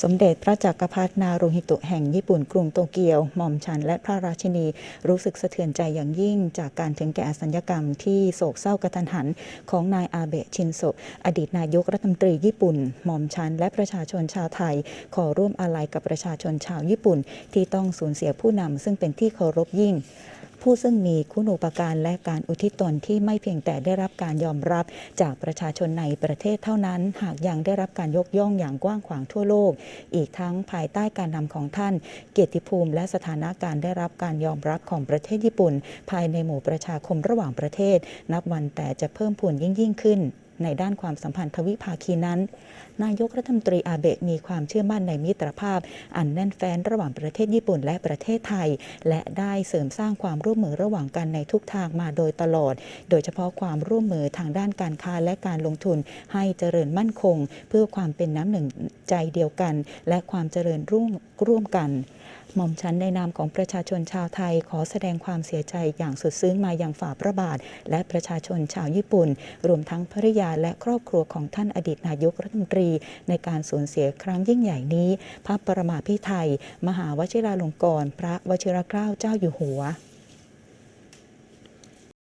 สมเด็จพระจักรพรรดินารุฮิตะแห่งญี่ปุ่นกรุงโตเกียว หม่อมฉันและพระราชินีรู้สึกสะเทือนใจอย่างยิ่ง จากการถึงแก่อสัญญกรรมที่โศกเศร้ากระทันหัน ของนายอาเบะชินโซะอดีตนายกรัฐมนตรีญี่ปุ่น หม่อมฉันและประชาชนชาวไทย ขอร่วมอาลัยกับประชาชนชาวญี่ปุ่น ที่ต้องสูญเสียผู้นำซึ่งเป็นที่เคารพยิ่ง ผู้ซึ่งมีคุณูปการและการอุทิศตนที่ไม่เพียงแต่ได้รับการยอมรับจากประชาชนในประเทศเท่านั้น หากยังได้รับการยกย่องอย่างกว้างขวางทั่วโลก อีกทั้งภายใต้การนำของท่าน เกียรติภูมิ และสถานะการได้รับการยอมรับของประเทศญี่ปุ่น ภายในหมู่ประชาคมระหว่างประเทศ นับวันแต่จะเพิ่มพูนยิ่งยิ่งขึ้น ในด้านความสัมพันธ์ทวิภาคีนั้น นายกรัฐมนตรีอาเบะมีความเชื่อมั่นในมิตรภาพ อันแน่นแฟ้นระหว่างประเทศญี่ปุ่นและประเทศไทย และได้เสริมสร้างความร่วมมือระหว่างกันในทุกทางมาโดยตลอด โดยเฉพาะความร่วมมือทางด้านการค้าและการลงทุนให้เจริญมั่นคง เพื่อความเป็นน้ำหนึ่งใจเดียวกัน และความเจริญรุ่งร่วมกัน หม่อมชันในนามของประชาชนชาวไทยขอแสดงความเสียใจอย่างสุดซึ้งมาอย่างฝ่าพระบาท และประชาชนชาวญี่ปุ่น รวมทั้งภริยาและครอบครัวของท่านอดีตนายกรัฐมนตรี ในการสูญเสียครั้งยิ่งใหญ่นี้ พระประมาพิไทย มหาวชิราลงกรณ์พระวชิรเกล้าเจ้าอยู่หัว